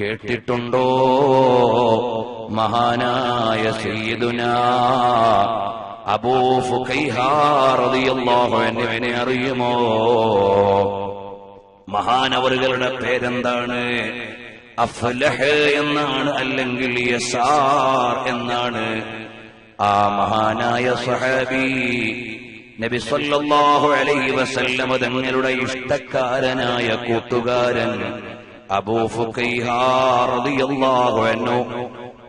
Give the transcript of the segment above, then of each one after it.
കേട്ടിട്ടുണ്ടോ? മഹാനായ സീദുന അബൂ ഫുഖൈഹാറിയാഹു എന്നിവനെ അറിയുമോ? മഹാനവറുകളുടെ പേരെന്താണ്? അഫ്ലഹ് എന്നാണ് അല്ലെങ്കിൽ യസാർ എന്നാണ്. ആ മഹാനായ സഹാബി നബി സല്ലല്ലാഹു അലൈഹി വസല്ലമ തങ്ങളുടെ ഇഷ്ടക്കാരനായ കൂട്ടുകാരൻ അബൂ അൻഹു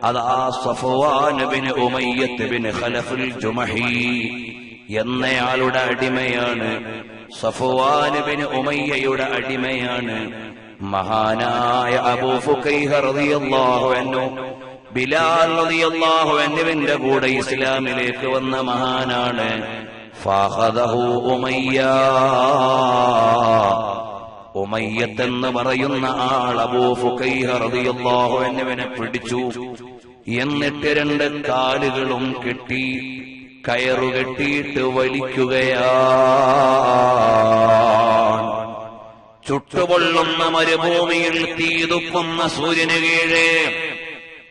അതാ സഫവാൻ ബിൻ ഉമയ്യത്ത് ബിൻ ഖലഫുൽ ജുമഹി എന്നയാളുടെ അടിമയാണ്. സഫുവാനുബിന് ഉമയ്യയുടെ അടിമയാണ്. മഹാനായ അബൂ ഫുഖൈഹ റളിയല്ലാഹു അൻഹു ബിലാൽ റളിയല്ലാഹു അൻഹുവിന്റെ കൂടെ ഇസ്ലാമിലേക്ക് വന്ന മഹാനാണ്. ഫഹദഹു ഉമയ്യ. ഉമയ്യത്തെന്ന് പറയുന്ന ആൾ അബൂ പിടിച്ചു. എന്നിട്ട് രണ്ട് കാലുകളും കെട്ടി കയറു കെട്ടിയിട്ട് വലിക്കുകയാണ്. ചുട്ടുപൊള്ളുന്ന മരുഭൂമിയിൽ തീതുപ്പുന്ന സൂര്യന് കീഴേ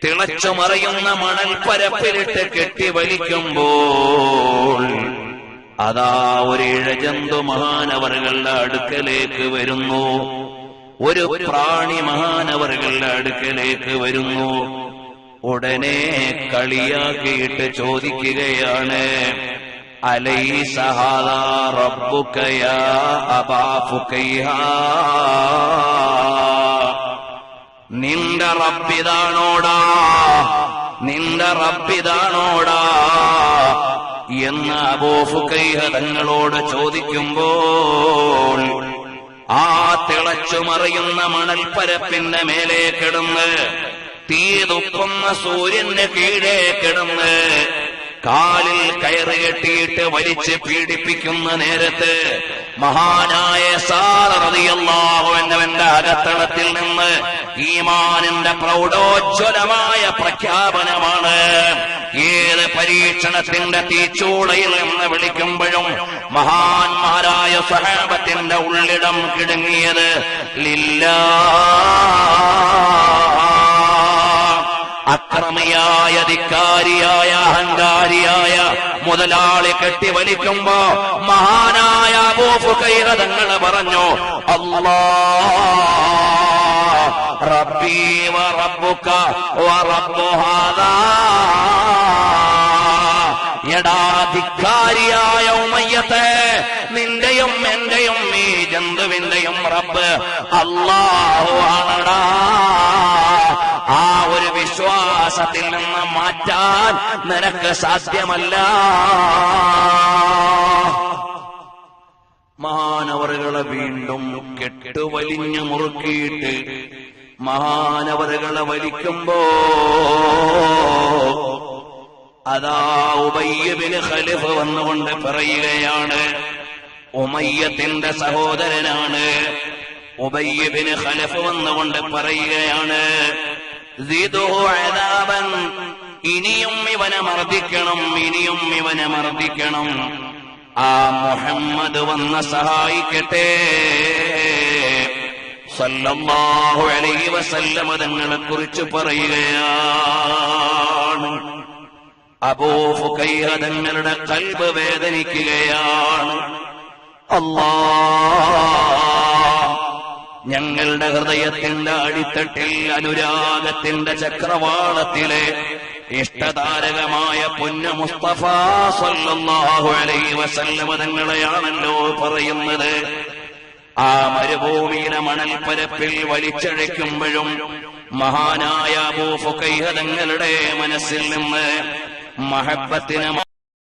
തിളച്ചു മറയുന്ന മണൽ പരപ്പിലിട്ട് കെട്ടി വലിക്കുമ്പോൾ അതാ ഒരു ഇഴജന്തു മഹാനവറുകളുടെ അടുക്കലേക്ക് വരുന്നു. ഒരു പ്രാണി മഹാനവറുകളുടെ അടുക്കലേക്ക് വരുന്നു. ഉടനെ കളിയാക്കിയിട്ട് ചോദിക്കുകയാണ് നിന്റെ റബ്ബിതാണോടാ? നിന്റെ റബ്ബിതാണോടാ? എന്ന് അബൂഫുക്കൈഹ തങ്ങളോട് ചോദിക്കുമ്പോൾ ആ തിളച്ചു മറിയുന്ന മണൽപ്പരപ്പിന്റെ മേലെ കിടന്ന് തീ തുപ്പുന്ന സൂര്യന് കീഴേ കിടന്ന് കാലിൽ കയറ് കെട്ടിയിട്ട് വലിച്ച് പീഡിപ്പിക്കുന്ന നേരത്ത് മഹാനായ സാറിയല്ലാഹുവെന്നവന്റെ അകത്തളത്തിൽ നിന്ന് ഈമാനിന്റെ പ്രൗഢോജ്വലമായ പ്രഖ്യാപനമാണ് പരീക്ഷണത്തിന്റെ തീച്ചൂളയിൽ എന്ന് വിളിക്കുമ്പോഴും മഹാന്മാരായ സഹാബത്തിന്റെ ഉള്ളിടം കിടുങ്ങിയത് ലില്ല അക്രമിയായ ധിക്കാരിയായ അഹങ്കാരിയായ മുതലാളി കെട്ടി വലിക്കുമ്പോ മഹാനായ അബൂഫുഖൈറ തങ്ങൾ പറഞ്ഞു അല്ലാ റബ്ബി വ റബ്ബുക വ റബ്ബു ഹാദാ. എടാ ധിക്കാരിയായ ഉമയ്യത്തെ. നിന്റെയും എന്റെയും ഈ ജന്തുവിന്റെയും റബ്ബ് അള്ളാഹുവാണടാ ആ ഒരു വിശ്വാസത്തിൽ നിന്ന് മാറ്റാൻ നിനക്ക് സാധ്യമല്ല. മഹാനവറുകളെ വീണ്ടും കെട്ടുവലിഞ്ഞു മുറുക്കിയിട്ട് മഹാനവറുകളെ വലിക്കുമ്പോ അതാ ഉബയ്യബിന് ഖലിഫ് വന്നുകൊണ്ട് പറയുകയാണ്. ഉമയ്യത്തിന്റെ സഹോദരനാണ്. ഉബയ്യബിന് ഖലഫ് വന്നുകൊണ്ട് പറയുകയാണ്. ഇനിയും ഇവനെ മർദ്ദിക്കണം ഇനിയും ഇവനെ മർദ്ദിക്കണം. ആ മുഹമ്മദ് വന്ന് സഹായിക്കട്ടെ. സല്ലല്ലാഹു അലൈഹി വസല്ലമ തങ്ങളെ കുറിച്ച് പറയുകയാണ്. അബൂഫുഖൈഹ തങ്ങളുടെ കൽബ് വേദനിക്കുകയാണ്. അല്ലാ ഞങ്ങളുടെ ഹൃദയത്തിന്റെ അടിത്തട്ടിൽ അനുരാഗത്തിന്റെ ചക്രവാളത്തിലെ ഇഷ്ടതാരകമായ പൊന്ന മുസ്തഫ സല്ലല്ലാഹു അലൈഹി പറയുന്നത്. ആ മരുഭൂമിയിലെ മണൽപ്പരപ്പിൽ വലിച്ചഴയ്ക്കുമ്പോഴും മഹാനായ അബൂഫുഖൈഹ തങ്ങളുടെ മനസ്സിൽ നിന്ന് മഹബത്തിന്